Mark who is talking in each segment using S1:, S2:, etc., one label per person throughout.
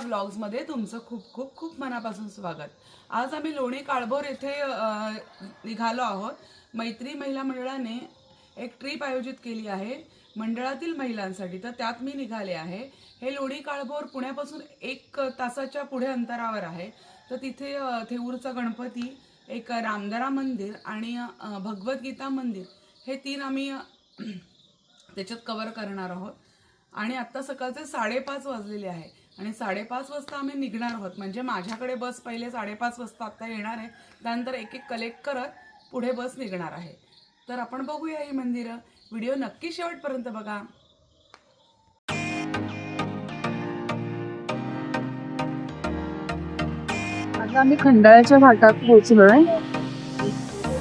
S1: व्लॉग्समध्ये तुमचं खूप खूप खूप मनापासून स्वागत. आज आम्ही लोणी काळभोर येथे निघालो आहोत. मैत्री महिला मंडळाने एक ट्रिप आयोजित केली आहे मंडळातील महिलांसाठी. तर त्यात मी निघाले आहे. हे लोणी काळभोर पुण्यापासून एक तासाच्या पुढे अंतरावर आहे. तर तिथे थेऊरचा गणपती एक रामदरा मंदिर आणि भगवद्गीता मंदिर हे तीन आम्ही त्याच्यात कवर करणार आहोत. आणि आत्ता सकाळचे साडेपाच वाजलेले आहे. आणि साडेपाच वाजता आम्ही निघणार आहोत. म्हणजे माझ्याकडे बस पहिले साडेपाच वाजता आत्ता येणार आहे. त्यानंतर एक एक कलेक्ट करत पुढे बस निघणार आहे. तर आपण बघूया ही मंदिरं. व्हिडिओ नक्की शेवटपर्यंत बघा.
S2: आता आम्ही खंडाळ्याच्या घाटात पोहोचलोय.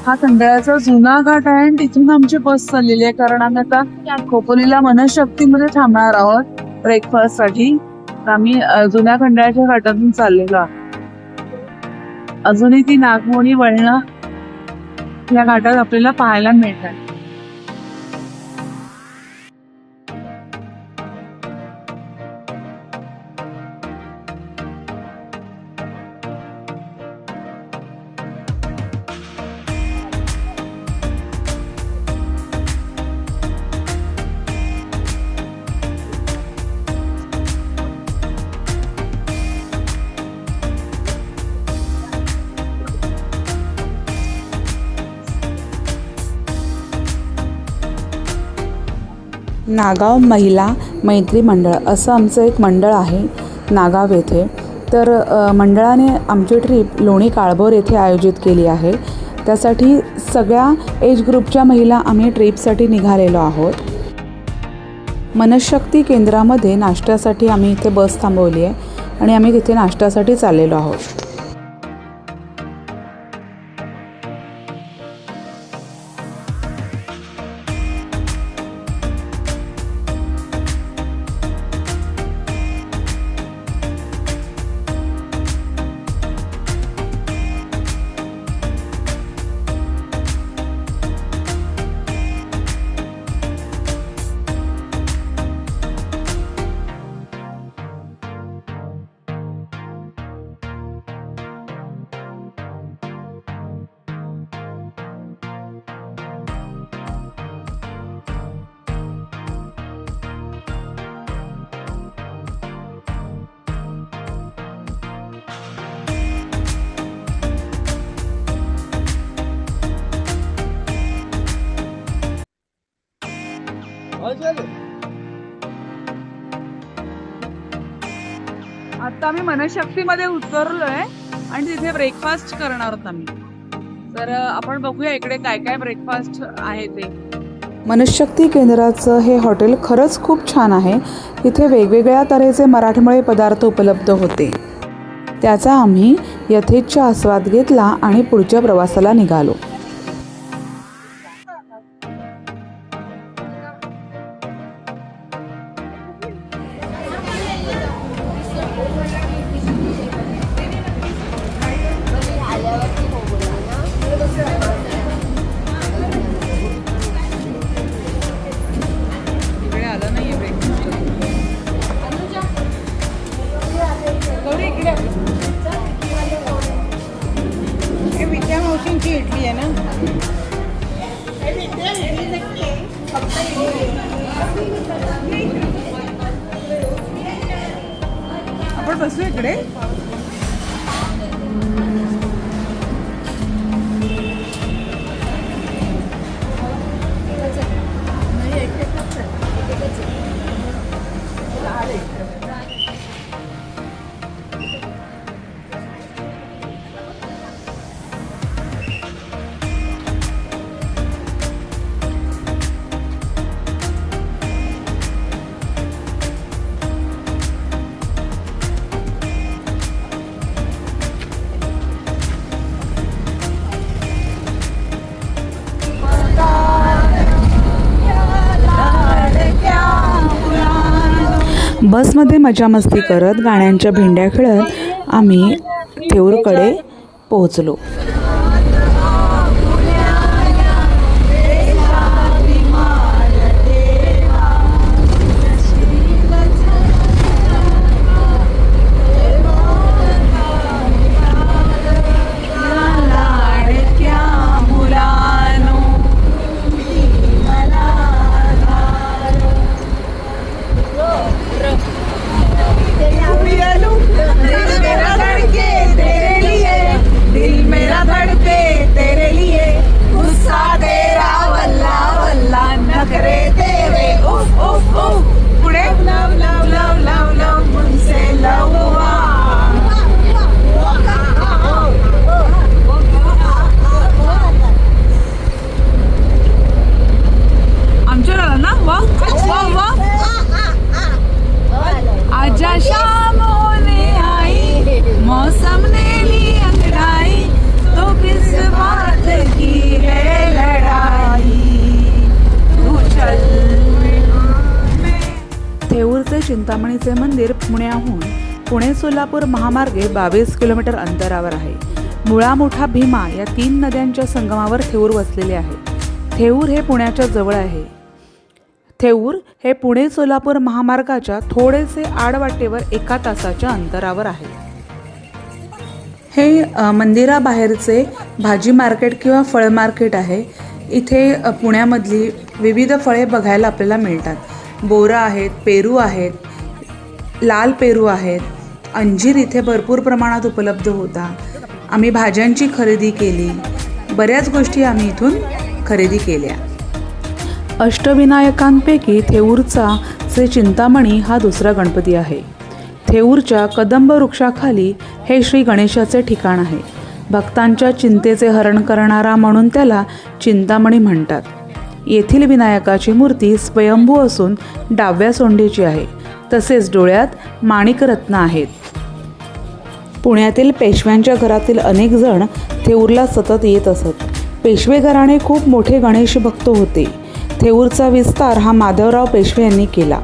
S2: हा खंडाळ्याचा जुना घाट आहे आणि तिथून आमची बस चाललेली आहे. कारण आम्ही आता खोपोलीला मनशक्तीमध्ये थांबणार आहोत ब्रेकफास्टसाठी. तर आम्ही जुन्या खंडाळ्याच्या घाटातून चाललेलो आहोत अजूनही ती नागमोडी वळणं या घाटात आपल्याला पाहायला मिळतात.
S3: नागाव महिला मैत्री मंडळ असं आमचं एक मंडळ आहे नागाव येथे. तर मंडळाने आमची ट्रीप लोणी काळभोर येथे आयोजित केली आहे. त्यासाठी सगळ्या एज ग्रुपच्या महिला आम्ही ट्रीपसाठी निघालेलो आहोत. मनशक्ती केंद्रामध्ये नाश्त्यासाठी आम्ही इथे बस थांबवली आहे आणि आम्ही तिथे नाश्त्यासाठी चाललेलो आहोत.
S2: आम्ही मनशक्तीमध्ये उतरलोय आणि तिथे ब्रेकफास्ट करणार आहोत आम्ही. तर आपण बघूया इकडे काय काय ब्रेकफास्ट आहे ते.
S3: मनशक्ती केंद्राचं हे हॉटेल खरंच खूप छान आहे. इथे वेगवेगळ्या तऱ्हेचे मराठमोळे पदार्थ उपलब्ध होते. त्याचा आम्ही यथेच्छ आस्वाद घेतला आणि पुढच्या प्रवासाला निघालो.
S2: आपण बसू इकडे.
S3: बसमध्ये मजा मस्ती करत गाण्यांच्या भेंड्या खेळत आम्ही थेऊरकडे पोहोचलो. पुणे सोलापूर महामार्गे बावीस किलोमीटर अंतरावर आहे. मुळा मोठा भीमा या तीन नद्यांच्या संगमावर थेऊर वसलेले आहे. थेऊर हे पुण्याच्या जवळ आहे. थेऊर हे पुणे सोलापूर महामार्गाच्या थोडेसे आडवाटेवर एका तासाच्या अंतरावर आहे. हे मंदिराबाहेरचे भाजी मार्केट किंवा फळ मार्केट आहे. इथे पुण्यामधली विविध फळे बघायला आपल्याला मिळतात. बोरं आहेत पेरू आहेत लाल पेरू आहेत अंजीर इथे भरपूर प्रमाणात उपलब्ध होता. आम्ही भाज्यांची खरेदी केली. बऱ्याच गोष्टी आम्ही इथून खरेदी केल्या. अष्टविनायकांपैकी थेऊरचा श्री चिंतामणी हा दुसरा गणपती आहे. थेऊरच्या कदंब वृक्षाखाली हे श्री गणेशाचे ठिकाण आहे. भक्तांच्या चिंतेचे हरण करणारा म्हणून त्याला चिंतामणी म्हणतात. येथील विनायकाची मूर्ती स्वयंभू असून डाव्या सोंडीची आहे. तसेच डोळ्यात माणिकरत्न आहेत. पुण्यातील पेशव्यांच्या घरातील अनेक जण थेऊरला सतत येत असत. पेशवे घराणे खूप मोठे गणेश भक्त होते. थेऊरचा विस्तार हा माधवराव पेशवे यांनी केला.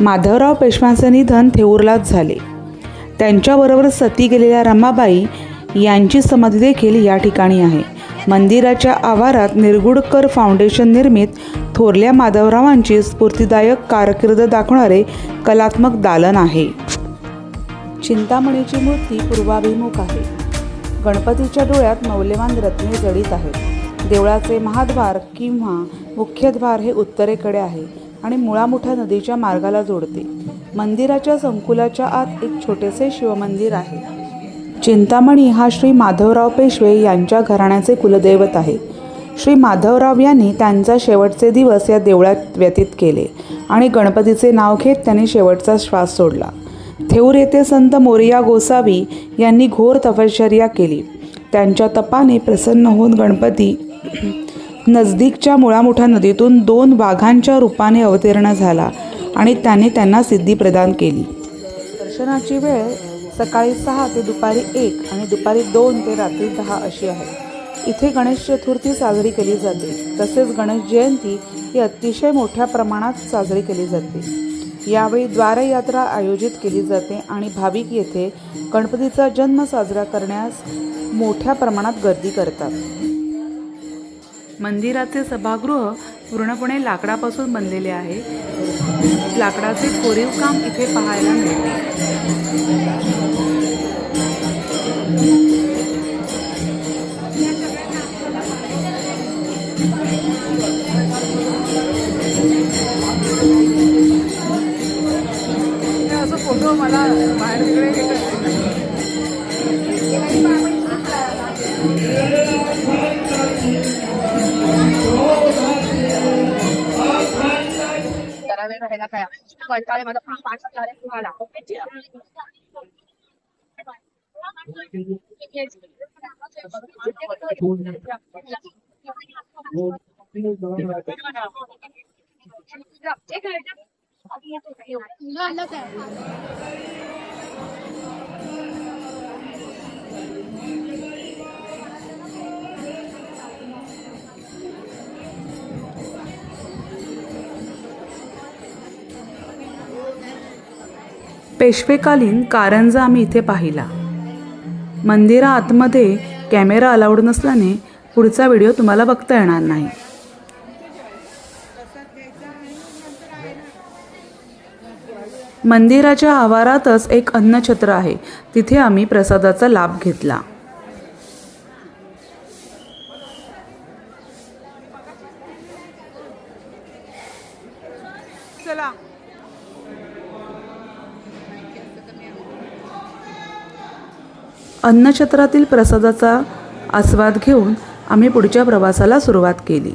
S3: माधवराव पेशव्यांचे निधन थेऊरलाच झाले. त्यांच्याबरोबर सती गेलेल्या रमाबाई यांची समाधी देखील या ठिकाणी आहे. मंदिराच्या आवारात निरगुडकर फाउंडेशन निर्मित थोरल्या माधवरावांची स्फूर्तिदायक कारकीर्द दाखवणारे कलात्मक दालन आहे. चिंतामणीची मूर्ती पूर्वाभिमुख आहे. गणपतीच्या डोळ्यात मौल्यवान रत्ने जडित आहेत. देवळाचे महाद्वार किंवा मुख्यद्वार हे उत्तरेकडे आहे आणि मुळामुठा नदीच्या मार्गाला जोडते. मंदिराच्या संकुलाच्या आत एक छोटेसे शिवमंदिर आहे. चिंतामणी हा श्री माधवराव पेशवे यांच्या घराण्याचे कुलदैवत आहे. श्री माधवराव यांनी त्यांचा शेवटचे दिवस या देवळात व्यतीत केले आणि गणपतीचे नाव घेत त्यांनी शेवटचा श्वास सोडला. थेऊर येथे संत मोरिया गोसावी यांनी घोर तपश्चर्या केली. त्यांच्या तपाने प्रसन्न होऊन गणपती नजदीकच्या मुळामुठा नदीतून दोन वाघांच्या रूपाने अवतीर्ण झाला आणि त्याने त्यांना सिद्धी प्रदान केली. दर्शनाची वेळ सकाळी सहा ते दुपारी एक आणि दुपारी दोन ते रात्री दहा अशी आहे. इथे गणेश चतुर्थी साजरी केली जाते. तसेच गणेश जयंती ही अतिशय मोठ्या प्रमाणात साजरी केली जाते. यावेळी द्वारयात्रा आयोजित केली जाते आणि भाविक येथे गणपतीचा जन्म साजरा करण्यास मोठ्या प्रमाणात गर्दी करतात. मंदिराचे सभागृह पूर्णपणे लाकडापासून बनलेले आहे. लाकडाचे कोरीव काम इथे पाहायला मिळते.
S1: फोटो मला बाहेर तिकडे हे करते.
S4: जरा वेळ राहिला काय कंटाळे माझा पाच पाच झाले तुम्हाला
S3: पेशवेकालीन कारंजा आम्ही इथे पाहिला. मंदिरा आतमध्ये कॅमेरा अलाउड नसल्याने पुढचा व्हिडिओ तुम्हाला बघता येणार नाही. मंदिराच्या आवारातच एक अन्नछत्र आहे. तिथे आम्ही प्रसादाचा लाभ घेतला.
S1: चला.
S3: अन्नछत्रातील प्रसादाचा आस्वाद घेऊन आम्ही पुढच्या प्रवासाला सुरुवात केली.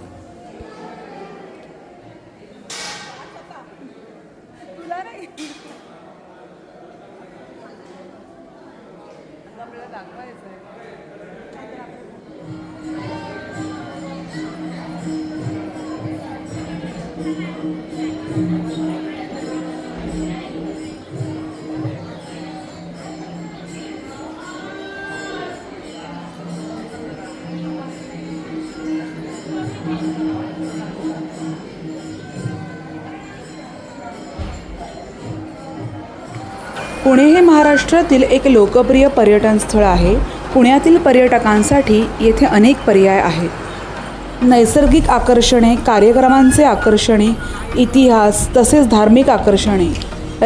S3: पुणे हे महाराष्ट्रातील एक लोकप्रिय पर्यटन स्थळ आहे. पुण्यातील पर्यटकांसाठी येथे अनेक पर्याय आहेत. नैसर्गिक आकर्षणे कार्यक्रमांचे आकर्षणे इतिहास तसेच धार्मिक आकर्षणे.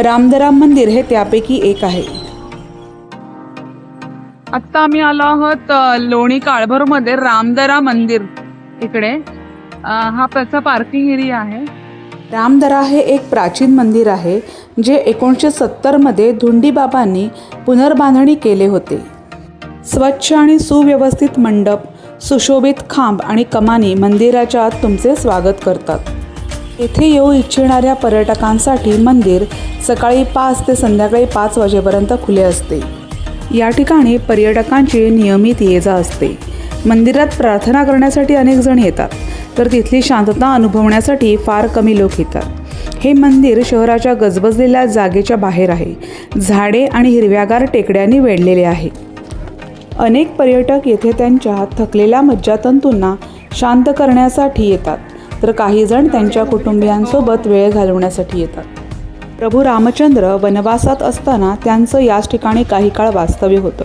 S3: रामदराम मंदिर हे त्यापैकी एक आहे.
S2: आत्ता आम्ही आलो आहोत लोणी काळभरमध्ये रामदरा मंदिर. इकडे हा त्याचा पार्किंग एरिया आहे.
S3: रामदरा हे एक प्राचीन मंदिर आहे जे एकोणीसशे सत्तरमध्ये धुंडीबाबांनी पुनर्बांधणी केले होते. स्वच्छ आणि सुव्यवस्थित मंडप सुशोभित खांब आणि कमानी मंदिराच्या आत तुमचे स्वागत करतात. येथे येऊ इच्छिणाऱ्या पर्यटकांसाठी मंदिर सकाळी पाच ते संध्याकाळी पाच वाजेपर्यंत खुले असते. या ठिकाणी पर्यटकांची नियमित ये जा असते. मंदिरात प्रार्थना करण्यासाठी अनेक जण येतात. तर तिथली शांतता अनुभवण्यासाठी फार कमी लोक येतात. हे मंदिर शहराच्या गजबजलेल्या जागेच्या बाहेर आहे. झाडे आणि हिरव्यागार टेकड्यांनी वेढलेले आहे. अनेक पर्यटक येथे त्यांच्या थकलेल्या मज्जातंतूंना शांत करण्यासाठी येतात. तर काही जण त्यांच्या कुटुंबियांसोबत वेळ घालवण्यासाठी येतात. प्रभू रामचंद्र वनवासात असताना त्यांचं याच ठिकाणी काही काळ वास्तव्य होतं.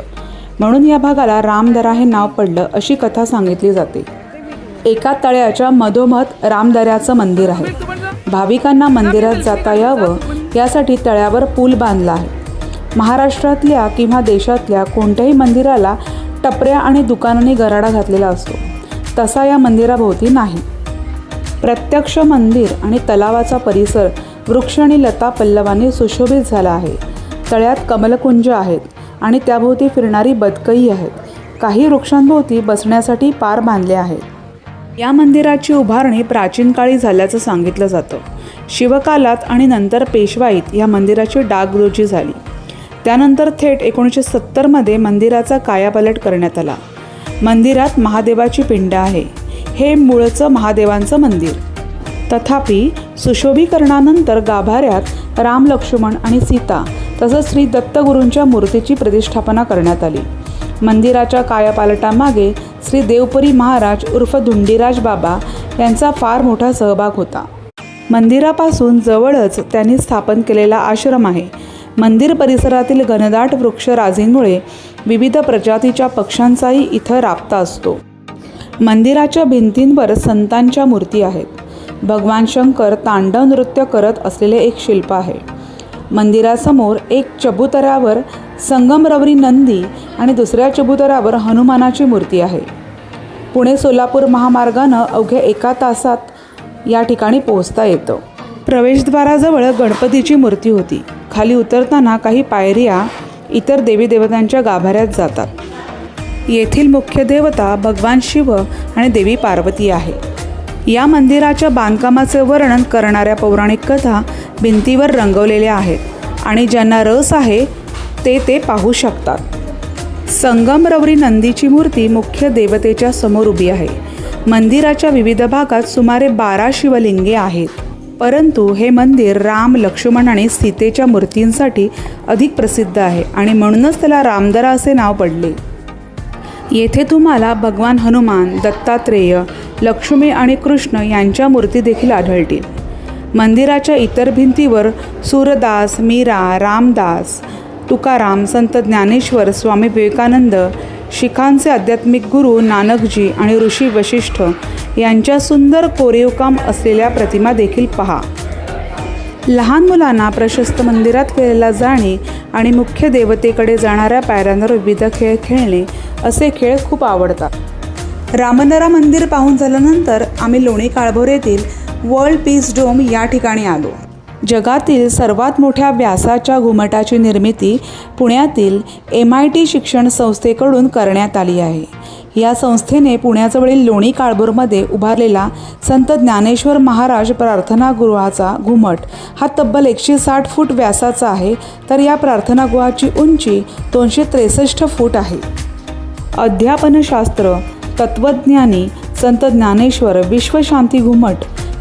S3: म्हणून या भागाला रामदरा हे नाव पडलं अशी कथा सांगितली जाते. एका तळ्याच्या मधोमध रामदऱ्याचं मंदिर आहे. भाविकांना मंदिरात जाता यावं यासाठी तळ्यावर पूल बांधला आहे. महाराष्ट्रातल्या किंवा देशातल्या कोणत्याही मंदिराला टपऱ्या आणि दुकानांनी गराडा घातलेला असतो. तसा या मंदिराभोवती नाही. प्रत्यक्ष मंदिर आणि तलावाचा परिसर वृक्ष आणि लता पल्लवाने सुशोभित झाला आहे. तळ्यात कमलकुंज आहेत आणि त्याभोवती फिरणारी बदकही आहेत. काही वृक्षांभोवती बसण्यासाठी पार बांधले आहेत. या मंदिराची उभारणी प्राचीन काळी झाल्याचं सांगितलं जातं. शिवकालात आणि नंतर पेशवाईत या मंदिराची डागडुजी झाली. त्यानंतर थेट एकोणीसशे सत्तरमध्ये मंदिराचा कायापालट करण्यात आला. मंदिरात महादेवाची पिंड आहे. हे मूळचं महादेवांचं मंदिर. तथापि सुशोभीकरणानंतर गाभाऱ्यात राम लक्ष्मण आणि सीता तसंच श्री दत्तगुरूंच्या मूर्तीची प्रतिष्ठापना करण्यात आली. मंदिराच्या कायापालटामागे श्री देवपुरी महाराज उर्फ धुंडीराज बाबा यांचा फार मोठा सहभाग होता. मंदिरापासून जवळच त्यांनी स्थापन केलेला आश्रम आहे. मंदिर परिसरातील घनदाट वृक्षराजींमुळे विविध प्रजातीच्या पक्ष्यांचाही इथं राबता असतो. मंदिराच्या भिंतींवर संतांच्या मूर्ती आहेत. भगवान शंकर तांडव नृत्य करत असलेले एक शिल्प आहे. मंदिरासमोर एक चबुतऱ्यावर संगमरवरी नंदी आणि दुसऱ्या चबुतरावर हनुमानाची मूर्ती आहे. पुणे सोलापूर महामार्गानं अवघ्या एका तासात या ठिकाणी पोहोचता येतं. प्रवेशद्वाराजवळ गणपतीची मूर्ती होती. खाली उतरताना काही पायऱ्या इतर देवी देवतांच्या गाभाऱ्यात जातात. येथील मुख्य देवता भगवान शिव आणि देवी पार्वती आहे. या मंदिराच्या बांधकामाचे वर्णन करणाऱ्या पौराणिक कथा भिंतीवर रंगवलेल्या आहेत आणि ज्यांना रस आहे ते ते पाहू शकतात. संगमरवरी नंदीची मूर्ती मुख्य देवतेच्या समोर उभी आहे. मंदिराच्या विविध भागात सुमारे बारा शिवलिंगे आहेत. परंतु हे मंदिर राम लक्ष्मण आणि सीतेच्या मूर्तींसाठी अधिक प्रसिद्ध आहे आणि म्हणूनच त्याला रामदरा असे नाव पडले. येथे तुम्हाला भगवान हनुमान दत्तात्रेय लक्ष्मी आणि कृष्ण यांच्या मूर्ती देखील आढळतील. मंदिराच्या इतर भिंतीवर सूरदास मीरा रामदास तुकाराम संत ज्ञानेश्वर स्वामी विवेकानंद शिखांचे आध्यात्मिक गुरु नानकजी आणि ऋषी वशिष्ठ यांच्या सुंदर कोरीवकाम असलेल्या प्रतिमा देखील पहा. लहान मुलांना प्रशस्त मंदिरात फिरायला जाणे आणि मुख्य देवतेकडे जाणाऱ्या पायऱ्यांवर विविध खेळ खेळणे असे खेळ खूप आवडतात. रामनरा मंदिर पाहून झाल्यानंतर आम्ही लोणी काळभोर येथील वर्ल्ड पीस डोम या ठिकाणी आलो. जगातील सर्वात मोठ्या व्यासाच्या घुमटाची निर्मिती पुण्यातील एम आय टी शिक्षण संस्थेकडून करण्यात आली आहे. या संस्थेने पुण्याजवळील लोणी काळभोरमध्ये उभारलेला संत ज्ञानेश्वर महाराज प्रार्थनागृहाचा घुमट हा तब्बल एकशे साठ फूट व्यासाचा आहे तर या प्रार्थनागृहाची उंची दोनशे त्रेसष्ट फूट आहे. अध्यापनशास्त्र तत्त्वज्ञानी संत ज्ञानेश्वर विश्वशांती घुमट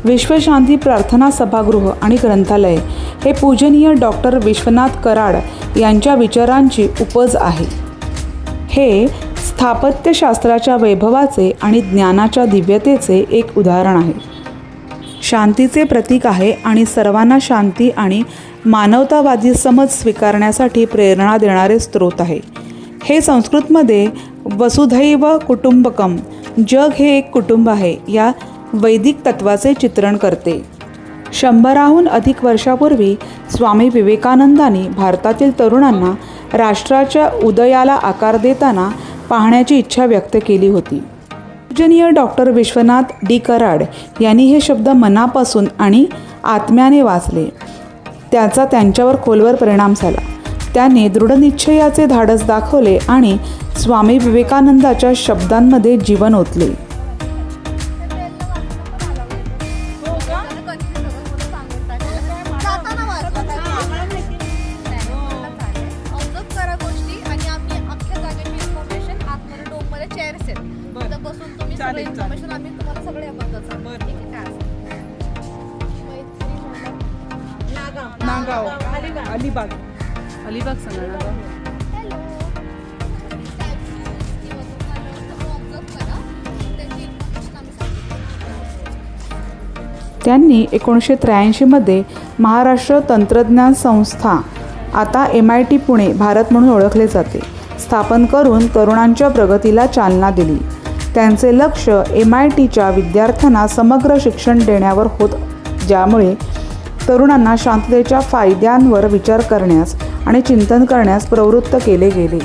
S3: विश्वशांती प्रार्थना सभागृह आणि ग्रंथालय हे पूजनीय डॉक्टर विश्वनाथ कराड यांच्या विचारांची उपज आहे. हे स्थापत्यशास्त्राच्या वैभवाचे आणि ज्ञानाच्या दिव्यतेचे एक उदाहरण आहे. शांतीचे प्रतीक आहे आणि सर्वांना शांती आणि मानवतावादी समज स्वीकारण्यासाठी प्रेरणा देणारे स्रोत आहे. हे संस्कृतमध्ये वसुधैव कुटुंबकम जग हे एक कुटुंब आहे. या वैदिक तत्वाचे चित्रण करते. शंभराहून अधिक वर्षापूर्वी स्वामी विवेकानंदांनी भारतातील तरुणांना राष्ट्राच्या उदयाला आकार देताना पाहण्याची इच्छा व्यक्त केली होती. पूजनीय डॉक्टर विश्वनाथ डी. कराड यांनी हे शब्द मनापासून आणि आत्म्याने वाचले. त्याचा त्यांच्यावर खोलवर परिणाम झाला. त्यांनी दृढनिश्चयाचे धाडस दाखवले आणि स्वामी विवेकानंदाच्या शब्दांमध्ये जीवन ओतले.
S4: इन्फॉर्मेशन आम्ही तुम्हाला सगळे.
S1: नागाव. अलिबाग. अलिबाग. सांगा नागाव.
S3: त्यांनी एकोणीसशे त्र्याऐंशीमध्ये महाराष्ट्र तंत्रज्ञान संस्था आता M I T Pune Bharat म्हणून ओळखले जाते. स्थापन करून तरुणांच्या प्रगतीला चालना दिली. त्यांचे लक्ष एम आय टीच्या विद्यार्थ्यांना समग्र शिक्षण देण्यावर होत ज्यामुळे तरुणांना शांततेच्या फायद्यांवर विचार करण्यास आणि चिंतन करण्यास प्रवृत्त केले गेले.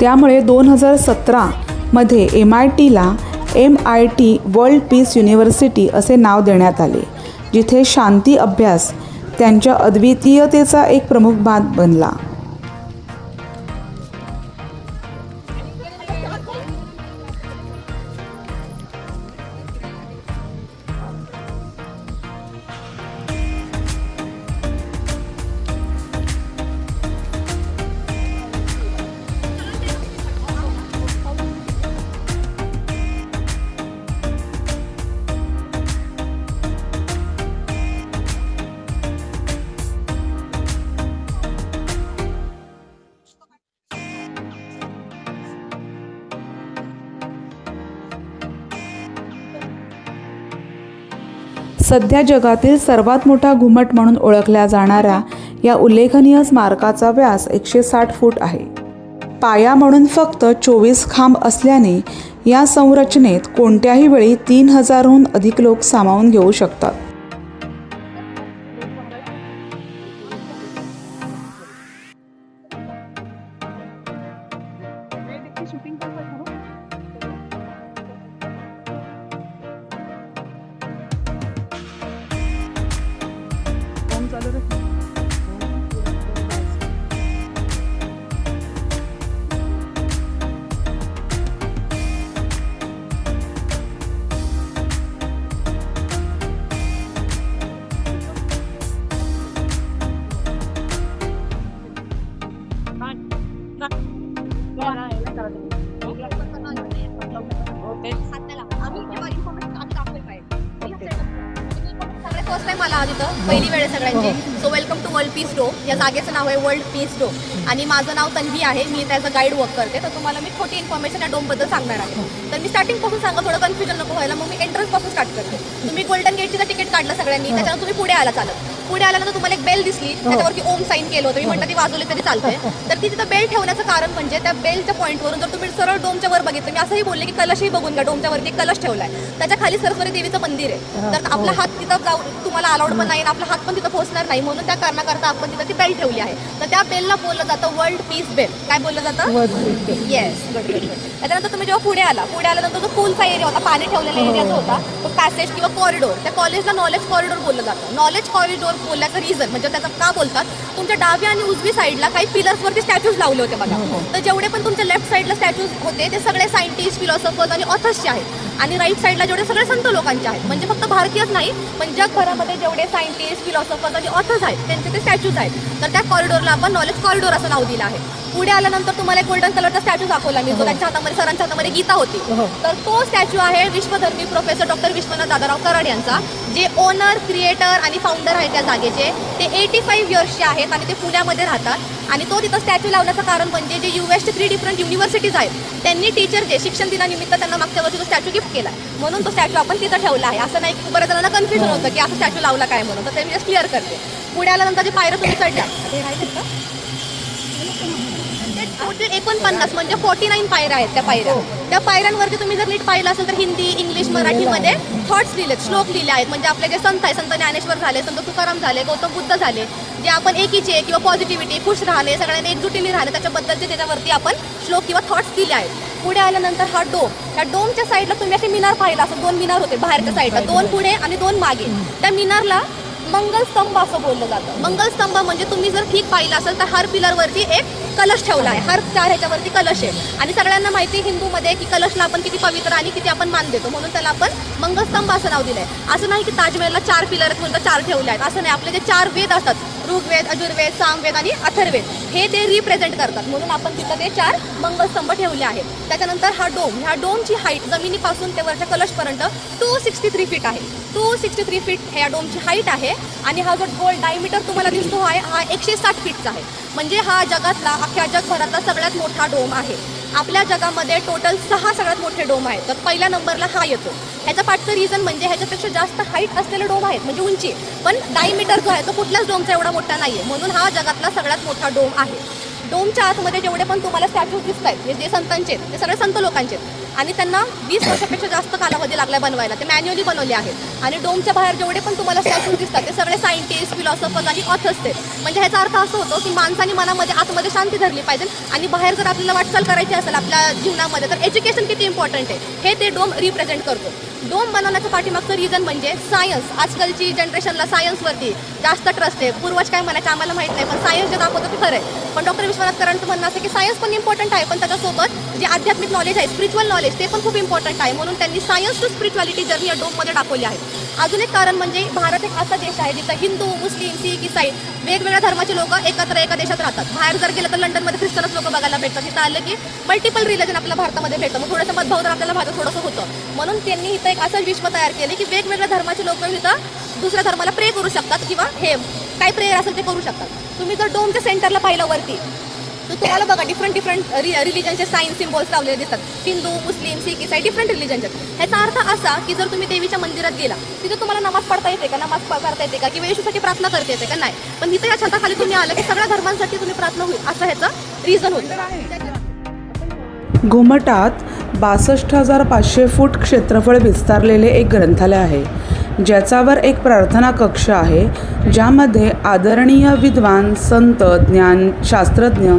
S3: त्यामुळे दोन हजार सतरामध्ये एम आय टीला M I T world peace university असे नाव देण्यात आले जिथे शांती अभ्यास त्यांच्या अद्वितीयतेचा एक प्रमुख भाग बनला. सध्या जगातील सर्वात मोठा घुमट म्हणून ओळखल्या जाणाऱ्या या उल्लेखनीय स्मारकाचा व्यास एकशे साठ फूट आहे. पाया म्हणून फक्त चोवीस खांब असल्याने या संरचनेत कोणत्याही वेळी तीन हजारहून अधिक लोक सामावून घेऊ शकतात.
S4: फर्स्ट टाइम आला तिथं पहिली वेळ सगळ्यांची so welcome to world peace dome या जागेचं नाव आहे वर्ल्ड पीस डो आणि माझं नाव तन्वी आहे मी त्याचं गाईड वर्क करते तर तुम्हाला मी छोटी इन्फॉर्मेशन या डोमबद्दल सांगणार आहे तर मी स्टार्टिंगपासून सांगा थोडं कन्फ्युजन नको व्हायला मग मी एंट्रन्सपासून स्टार्ट करते तुम्ही गोल्डन गेटची तर तिकीट काढलं सगळ्यांनी त्याच्यानंतर तुम्ही पुढे आला चालत पुढे आल्यानंतर तुम्हाला एक बेल दिसली. त्याच्यावरती ओम साईन केलं होतं. मी म्हटलं ती वाजवली तरी चालतंय. तर ती तिथं बेल ठेवण्याचं कारण म्हणजे त्या बेलच्या पॉईंटवरून जर तुम्ही सरळ डोमच्या वर बघितलं मी असंही बोलले की कलशही बघून घ्या डोमच्या वरती कलश ठेवलाय. त्याच्याखाली सरस्वती देवीचं मंदिर आहे. तर आपला हात तिथं जाऊन तुम्हाला अलाउड पण नाही आपला हात पण तिथं पोहोचणार नाही. म्हणून त्या कारणाकरता आपण तिथं ती बेल ठेवली आहे. तर त्या बेलला बोललं जातं वर्ल्ड पीस बेल काय बोललं जातं? येस त्याच्यानंतर तुम्ही जेव्हा पुढे आला पुढे आल्यानंतर जो पूलचा एरिया होता पाणी ठेवलेला एरिया जो होता तो पॅसेज किंवा कॉरिडोर त्या कॉलेजला नॉलेज कॉरिडोर बोललं जातं. नॉलेज कॉरिडोर बोलण्याचं रिझन म्हणजे त्याचं का बोलतात? तुमच्या डाव्या आणि उजवी साईडला काही पिलर्सवरती स्टॅच्यूज लावले होते बघा. तर जेवढे पण तुमच्या लेफ्ट साईडला स्टॅच्यूज होते ते सगळे सायंटिस्ट फिलॉसॉफर्स आणि ऑथर्सचे आहेत. आणि राईट साईडला जेवढे सगळे संत लोकांचे आहेत. म्हणजे फक्त भारतीयच नाही पण जगभरामध्ये जेवढे सायंटिस्ट फिलॉसॉफर्स आणि ऑथर्स आहेत त्यांचे ते स्टॅच्यूज आहेत. तर त्या कॉरिडोरला आपण नॉलेज कॉरिडोर असं नाव दिलं आहे. पुढे आल्यानंतर तुम्हाला एक गोल्डन कलरचा स्टॅच्यू दाखवला मी जो त्यांच्या हातामध्ये सरांच्या हातामध्ये गीता होती. तर तो स्टॅच्यू आहे विश्वधर्मी प्रोफेसर डॉक्टर विश्वनाथ दादाराव कराड यांचा जे ओनर क्रिएटर आणि फाउंडर आहेत त्या जागेचे. ते एटी फाईव्ह इयर्सचे आहेत. आणि ते पुण्यामध्ये राहतात. आणि तो तिथं स्टॅच्यू लावण्याचं कारण म्हणजे जे यू एसचे थ्री डिफरंट युनिव्हर्सिटीज आहेत त्यांनी टीचर जे शिक्षण दिनानिमित्त त्यांना मागच्या वर्षी तो स्टॅच्यू गिफ्ट केला म्हणून तो स्टॅच्यू आपण तिथं ठेवला आहे. असं नाही की बऱ्याच जणांना कन्फ्युजन होतं की असं स्टॅच्यू लावला काय म्हणून. तर ते मी क्लिअर करते. पुण्याला नंतर जे पायऱ्या तुम्ही चढल्या ते टोटल एकोणपन्नास म्हणजे फोर्टी नाईन पायऱ्या आहेत त्या पायऱ्या. त्या पायऱ्यांवरती तुम्ही जर नीट पाहिलं असेल तर हिंदी इंग्लिश मराठीमध्ये थॉट्स लिहिलेत श्लोक लिहिले आहेत. म्हणजे आपले जे संत आहे संत ज्ञानेश्वर झाले संत तुकाराम झाले गौतम बुद्ध झाले. जे आपण एकीचे किंवा पॉझिटिव्हिटी खुश राहणे सगळ्यांनी एकजुटीने राहणे त्याच्याबद्दलचे त्याच्यावरती आपण श्लोक किंवा थॉट्स दिले आहेत. पुढे आल्यानंतर हा डोम त्या डोमच्या साईडला तुम्ही असे मिनार पाहिला असं दोन मिनार होते बाहेरच्या साईडला दोन पुढे आणि दोन मागे. त्या मिनारला मंगलस्तंभ असं बोललं जातं. मंगलस्तंभ म्हणजे तुम्ही जर ठीक पाहिलं असेल तर हर पिलरवरती एक कलश ठेवला आहे. हर चार ह्याच्यावरती कलश आहे. आणि सगळ्यांना माहिती आहे हिंदूमध्ये की कलशला आपण किती पवित्र आणि किती आपण मान देतो. म्हणून त्याला आपण मंगलस्तंभ असं नाव दिलंय. असं नाही की ताजमहलला चार पिलर आहेत म्हणून चार ठेवले आहेत. असं नाही. आपले जे चार वेद असतात ऋग्वेद अजुर्वेद सामवेद आणि अथर्वेद हे ते रिप्रेझेंट करतात. म्हणून आपण तिथं ते चार मंगलस्तंभ ठेवले आहेत. त्याच्यानंतर हा डोम ह्या डोमची हाईट जमिनीपासून ते वरच्या कलशपर्यंत टू सिक्स्टी थ्री फीट आहे. टू सिक्स्टी थ्री फीट ह्या डोमची हाईट आहे आणि हा जो गोल डायमीटर तुम्हाला दिसतो आहे हा एकशे साठ फीटचा आहे. म्हणजे हा जगातला अख्ख्या जगभरातला सगळ्यात मोठा डोम आहे. आपल्या जगामध्ये टोटल सहा सगळ्यात मोठे डोम आहेत. तर पहिल्या नंबरला हा येतो. ह्याच्या पाठचं रिझन म्हणजे ह्याच्यापेक्षा जास्त हाईट असलेले डोम आहेत म्हणजे उंची. पण डायमीटर जो आहे तो कुठल्याच डोमचा एवढा मोठा नाही आहे म्हणून हा जगातला सगळ्यात मोठा डोम आहे. डोमच्या आतमध्ये जेवढे पण तुम्हाला स्टॅच्यूज दिसत आहेत जे संतांचे आहेत, ते सगळे संत लोकांचे आहेत. आणि त्यांना वीस वर्षापेक्षा जास्त कालावधी लागला बनवायला. ते मॅन्युअली बनवले आहेत. आणि डोमच्या बाहेर जेवढे पण तुम्हाला स्टॅच्यूज दिसतात ते सगळे सायंटिस्ट फिलॉसॉफर्स आणि ऑथर्स ते म्हणजे ह्याचा अर्थ असं होतो की माणसाने मनामध्ये आतमध्ये शांती धरली पाहिजे आणि बाहेर जर आपल्याला वाटचाल करायची असेल आपल्या जीवनामध्ये तर एज्युकेशन किती इम्पॉर्टंट आहे? हे ते डोम रिप्रेझेंट करतो. डोम बनवण्याच्या पाठीमागचं रिझन म्हणजे सायन्स आजकालची जनरेशनला सायन्सवरती जास्त ट्रस्ट आहे. पूर्वज काय म्हणायचं आम्हाला माहीत नाही पण सायन्स जे दाखवतं ते खरं आहे. पण डॉक्टर विश्वनाथ करांचं म्हणणं असं की सायन्स पण इम्पॉर्टंट आहे पण त्याच्यासोबत जे आध्यात्मिक नॉलेज आहे स्पिरिच्युअल नॉलेज ते पण खूप इम्पॉर्टंट आहे. म्हणून त्यांनी सायन्स टू स्पिरिच्युअलिटी जर्नी या डोममध्ये दाखवली आहे. अजून एक कारण म्हणजे भारत एक असा देश आहे जिथं हिंदू मुस्लिम सिख इसाई वेगवेगळ्या धर्माचे लोक एकत्र एका देशात राहतात. बाहेर जर गेलं तर लंडनमध्ये ख्रिश्चनच लोक बघायला भेटतात. तिथं आलं की मल्टिपल रिलिजन आपल्या भारतामध्ये भेटतं. मग थोडंसं मतभाव तर आपल्याला भारतात थोडंसं होतं. म्हणून त्यांनी इथं एक असं विश्व तयार केले की वेगवेगळ्या धर्माचे लोक इथं दुसऱ्या धर्माला प्रे करू शकतात किंवा हे काय प्रेयर असेल ते करू शकतात. तुम्ही जर डोमच्या सेंटरला पाहिलं वरती तर तुम्हाला बघा डिफरंट डिफरंट रि रिलिजनचे साईन सिम्बॉल्स लावलेले दिसतात. हिंदू मुस्लिम सिख इसाई डिफरंट रिलिजनचे ह्याचा अर्थ असा की जर तुम्ही देवीच्या मंदिरात गेला तिथे तुम्हाला नमाज पडता येते का? नमाज करता येते का? किंवा येशूसाठी प्रार्थना करता येते का? नाही. पण इथं या छताखाली तुम्ही आलं की सगळ्या धर्मांसाठी तुम्ही प्रार्थना होईल असं ह्याचं रिझन होईल.
S3: घुमटात बासष्ट हजार पाचशे फूट क्षेत्रफळ विस्तारलेले एक ग्रंथालय आहे. ज्याच्यावर एक प्रार्थना कक्ष आहे ज्यामध्ये आदरणीय विद्वान संत ज्ञान शास्त्रज्ञ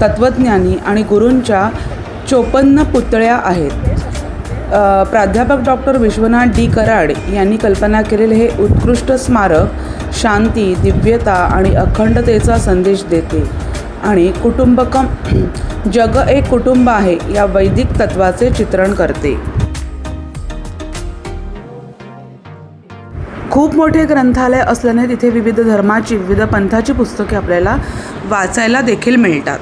S3: तत्त्वज्ञानी आणि गुरूंच्या चोपन्न पुतळ्या आहेत. प्राध्यापक डॉक्टर विश्वनाथ डी. कराड यांनी कल्पना केलेले हे उत्कृष्ट स्मारक शांती दिव्यता आणि अखंडतेचा संदेश देते. आणि कुटुंबकम जग एक कुटुंब आहे या वैदिक तत्वाचे चित्रण करते. खूप मोठे ग्रंथालय असल्याने तिथे विविध धर्माची विविध पंथाची पुस्तके आपल्याला वाचायला देखील मिळतात.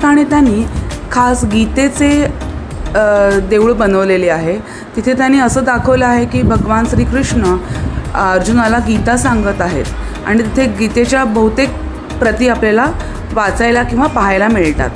S3: ठिकाणी त्यांनी खास गीतेचे देऊळ बनवलेले आहे. तिथे त्यांनी असं दाखवलं आहे की भगवान श्रीकृष्ण अर्जुनाला गीता सांगत आहेत आणि तिथे गीतेच्या बहुतेक प्रती आपल्याला वाचायला किंवा पाहायला मिळतात.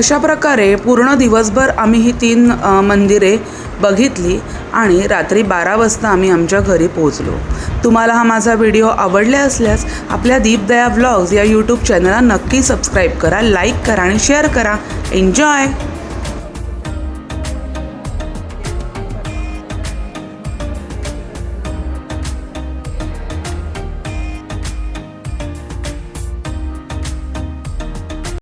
S3: अशा प्रकारे पूर्ण दिवसभर आम्ही ही तीन मंदिरे बघितली आणि रात्री बारा वाजता आम्ही आमच्या घरी पोहोचलो. तुम्हाला हा माझा व्हिडिओ आवडला असल्यास आपल्या दीपदया व्लॉग्स या यूट्यूब चॅनलला नक्की सबस्क्राईब करा लाईक करा आणि शेअर करा. एन्जॉय